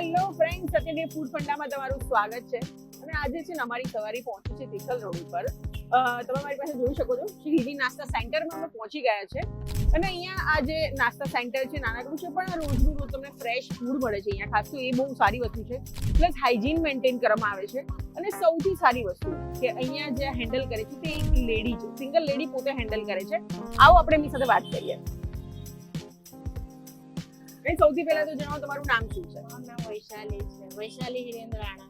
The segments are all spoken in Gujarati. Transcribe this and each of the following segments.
હેલો ફ્રેન્ડ સત્યદેવ ફૂડ ફંડામાં તમારું સ્વાગત છે. અને આજે છે ને અમારી સવારી પહોંચી છે તિથલ રોડ ઉપર. તમે મારી પાસે જોઈ શકો છો શ્રીજી નાસ્તા સેન્ટરમાં અમે પહોંચી ગયા છે. અને અહીંયા આ જે નાસ્તા સેન્ટર છે નાનકડું છે, પણ રોજનું રોજ તમને ફ્રેશ ફૂડ મળે છે. અહીંયા ખાસ તો એ બહુ સારી વસ્તુ છે. પ્લસ હાઇજીન મેન્ટેન કરવામાં આવે છે. અને સૌથી સારી વસ્તુ કે અહીંયા જે હેન્ડલ કરે છે, તે એક લેડી છે. સિંગલ લેડી પોતે હેન્ડલ કરે છે. આવો આપણે એમની સાથે વાત કરીએ. એ સૌથી પહેલા તો જણાવો તમારું નામ શું છે? નામ વૈશાલી છે. વૈશાલી હિરેન્દ્ર રાણા.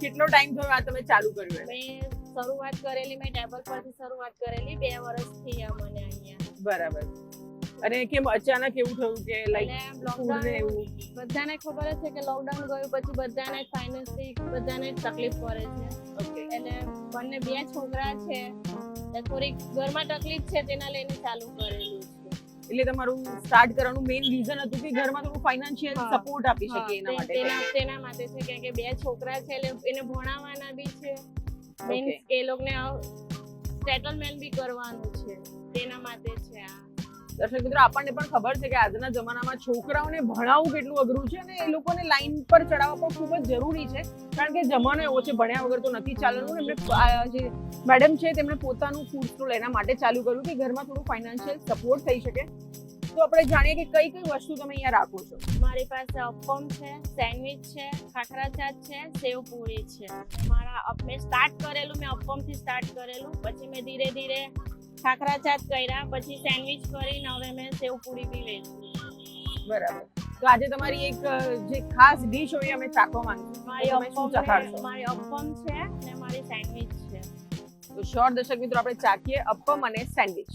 કેટલો ટાઈમ થયો આ તમે ચાલુ કર્યું મેં શરૂઆત કરેલી મેં ટેબલ પરથી શરૂઆત કરેલી બે વર્ષથી આ મને અહીંયા. બરાબર. અને કેમ અચાનક એવું થયું કે લાઈક લોકડાઉન એવું? બધાને ખબર છે કે લોકડાઉન ગયું પછી બધાને ફાઇનાન્સથી બધાને તકલીફ પડે છે. એટલે બંને બે છોકરા છે. થોડીક ઘરમાં તકલીફ છે તેના લઈને ચાલુ કરેલું. એટલે તમારું સ્ટાર્ટ કરવાનું મેઇન રીઝન હતું કે ઘરમાં થોડું ફાઇનાન્શિયલ સપોર્ટ આપી શકે શકીએ એના માટે. તેના તેના માટે છે કેમ કે બે છોકરા છે એટલે એને ભણાવવાના બી છે. મીન્સ એ લોકોને સેટલમેન્ટ બી કરવાનું છે. તેના માટે છે આ. દર્શક મિત્રો, આપણને પણ ખબર છે કે આજના જમાનામાં છોકરાઓને ભણાવવું કેટલું અઘરું છે અને એ લોકોને લાઈન પર ચડાવવા પણ ખૂબ જ જરૂરી છે. કારણ કે જમાનો એવો છે, ભણ્યા વગર તો નથી ચાલવાનું. એમણે જે મેડમ છે, તેમણે પોતાનું ફૂડ સ્ટોલ એના માટે ચાલુ કર્યું કે ઘરમાં થોડું ફાઇનાન્શિયલ સપોર્ટ થઈ શકે. તો આપણે જાણીએ કે કઈ કઈ વસ્તુ તમે અહીંયા રાખો છો. મારી પાસે અપમ છે, સેન્ડવિચ છે, ખાખરા ચાટ છે, સેવ પૂરી છે. મારા મેં સ્ટાર્ટ કરેલું, મેં અપમથી સ્ટાર્ટ કરેલું. પછી મેં ધીરે ધીરે ખાખરા ચાટ કર્યા પછી સેન્ડવિચ કરીને હવે મેં સેવ પૂરી બી વેચી બરાબર. તો આજે તમારી એક જે ખાસ ડીશ હોય અમે ચાખવા માંગીએ મારી અપમ છે મારી અપમ છે અને મારી સેન્ડવિચ છે. તો શ્યોર દર્શક મિત્રો આપણે ચાખીએ અપમ અને સેન્ડવિચ.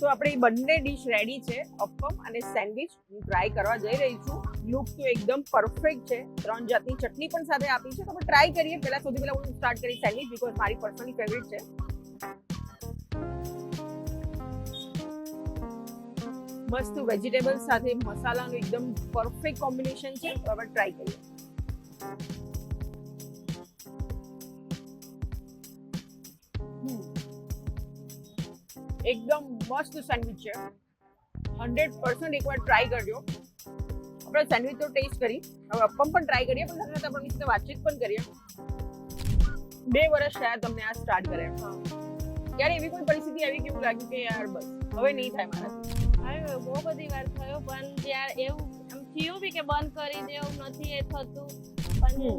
તો આપણી બંને ડીશ રેડી છે અપ્પમ અને સેન્ડવિચ હું ટ્રાય કરવા જઈ રહી છું. લુક તો એકદમ પરફેક્ટ છે. ત્રણ જાતની ચટણી પણ સાથે આપી છે. તો આપણે ટ્રાય કરીએ. પહેલા સૌથી પહેલા હું સ્ટાર્ટ કરી સેન્ડવિચ બીકોઝ મારી પર્સનલી ફેવરિટ છે. મસ્ત વેજીટેબલ સાથે મસાલાનું એકદમ પરફેક્ટ કોમ્બિનેશન છે. તો આપણે ટ્રાય કરીએ. હમ. એકદમ મસ્ત સેન્ડવિચ છે. હંડ્રેડ પર્સન્ટ એકવાર ટ્રાય કરજો. આપણે સેન્ડવિચ તો ટેસ્ટ કરી. હવે અપમ પણ ટ્રાય કરીએ પણ સાથે આપણે સાથે વાતચીત પણ કરીએ. બે વર્ષ થયા તમને આ સ્ટાર્ટ કરે ત્યારે એવી કોઈ પરિસ્થિતિ આવી કેવું લાગ્યું કે યાર બસ હવે નહીં થાય મારાથી. બહુ બધી વાર થયો પણ ત્યાર એવું આમ થયું બી કે બંધ કરી દે એવું નથી એ થતું. પણ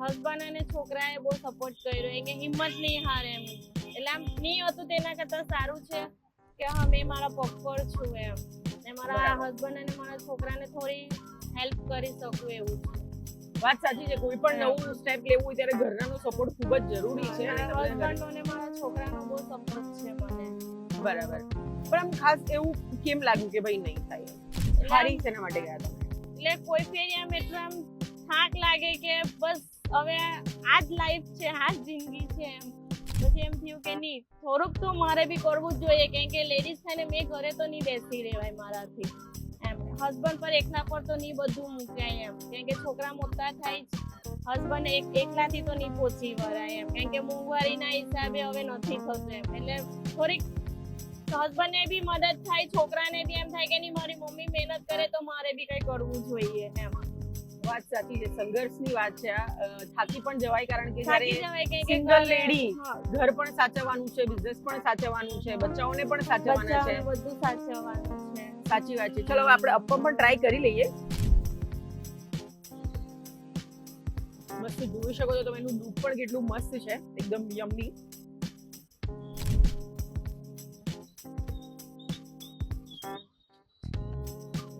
હસબન્ડ અને છોકરાએ બહુ સપોર્ટ કર્યો એ કે હિંમત નહીં હારે એમ. એટલે આમ નહીં હતું તેના કરતાં સારું છે કે હા મેં મારા પગ છું એમ. ને મારા હસબન્ડ અને મારા છોકરાને થોડી હેલ્પ કરી શકું એવું છે. વાત સાચી છે કોઈ પણ નવું સ્ટેપ લેવું હોય ત્યારે ઘરનાનો સપોર્ટ ખૂબ જ જરૂરી છે અને હસબન્ડ અને મારા છોકરાનો બહુ સપોર્ટ છે મને. બરાબર. પણ આમ ખાસ એવું કેમ લાગ્યું કે ભાઈ નહીં થાય? સારી શેના માટે ગયા એટલે કોઈ ફેરી આમ એટલું આમ થાક લાગે કે બસ હવે આ જ લાઈફ છે આ જ જિંદગી છે એમ. પછી એમ થયું કે નહીં, થોડુંક તો મારે બી કરવું જ જોઈએ, કેમ કે લેડીઝ થઈને મેં ઘરે તો નહીં બેસી રહેવાય મારાથી. એમ હસબન્ડ પર એકના પર તો નહીં બધું મૂકાય એમ. કેમ કે છોકરા મોટા થાય હસબન્ડ એક, એકલાથી તો નહીં પહોંચી વળાય એમ. કેમ કે મોંઘવારીના હિસાબે હવે નથી થતું એમ. એટલે થોડીક હસબન્ડને બી મદદ થાય, છોકરાને બી એમ થાય કે નહીં, મારી મમ્મી મહેનત કરે તો મારે બી કંઈ કરવું જોઈએ એમ. વાત સાચી છે સંઘર્ષની વાત છે આ થાકી પણ જવાય કારણ કે જ્યારે સિંગલ single ઘરે- પણ સાચવવાનું છે બિઝનેસ પણ સાચવવાનું છે બચ્ચાઓને પણ સાચવવાના છે. બધું સાચવવાનું છે. સાચી વાત છે. ચલો આપણે અપ્પમ પણ ટ્રાય કરી લઈએ. મસ્ત જોઈ શકો છો તમે એનું લુક પણ કેટલું મસ્ત છે એકદમ યમની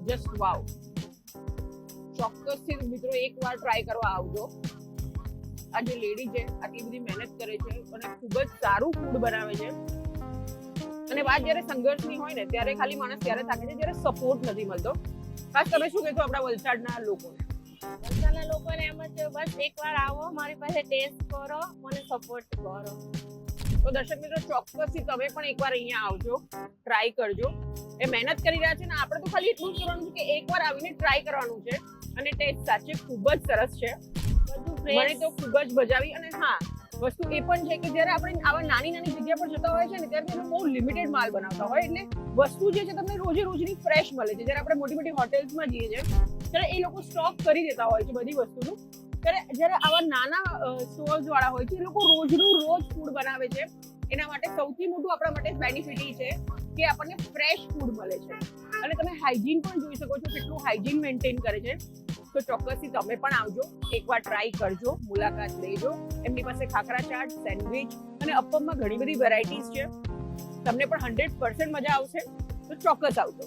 જસ્ટ વાવ ચોક્કસથી મિત્રો એકવાર ટ્રાય કરવા આવજો. આ જે લેડી છે, આટલી બધી મહેનત કરે છે અને ખૂબ જ સારું ફૂડ બનાવે છે. અને વાત જ્યારે સંઘર્ષની હોય ને, ત્યારે ખાલી માણસ ત્યારે થાકે છે જ્યારે સપોર્ટ નથી મળતો. ખાસ તમે શું કહેશો આપણા વલસાડના લોકોને? વલસાડના લોકોને એમ જ બસ એકવાર આવો, મારી પાસે ટેસ્ટ કરો, મને સપોર્ટ કરો. તો દર્શક મિત્રો, ચોક્કસથી તમે પણ એકવાર અહીંયા આવજો. ટ્રાય કરજો. એ મહેનત કરી રહ્યા છે ને આપણે તો ખાલી એટલું જ કરવાનું છે કે એકવાર આવીને ટ્રાય કરવાનું છે. અને ટેસ્ટ સાચે ખૂબ જ સરસ છે. મને તો ખૂબ જ મજાવી અને હા, વસ્તુ એ પણ છે કે જ્યારે આપણે આવા નાની નાની જગ્યા પર જતા હોય છે ને ત્યારે તે લોકો બહુ લિમિટેડ માલ બનાવતા હોય. એટલે વસ્તુ જે છે તમને રોજે રોજની ફ્રેશ મળે છે. જ્યારે આપણે મોટી મોટી હોટેલ્સમાં જઈએ છીએ, ત્યારે એ લોકો સ્ટોક કરી દેતા હોય છે બધી વસ્તુનું. ત્યારે જ્યારે આવા નાના સ્ટોર્સ વાળા હોય છે, એ લોકો રોજનું રોજ ફૂડ બનાવે છે. એના માટે સૌથી મોટું આપણા માટે બેનિફિટ એ છે કે આપણને ફ્રેશ ફૂડ મળે છે. અને તમે હાઇજીન પણ જોઈ શકો છો કેટલું હાઇજીન મેન્ટેન કરે છે. તો ચોક્કસથી તમે પણ આવજો, એકવાર ટ્રાય કરજો, મુલાકાત લેજો. એમની પાસે ખાખરા ચાટ સેન્ડવિચ અને અપમમાં ઘણી બધી વેરાયટીઝ છે. તમને પણ હંડ્રેડ પર્સન્ટ મજા આવશે. તો ચોક્કસ આવજો.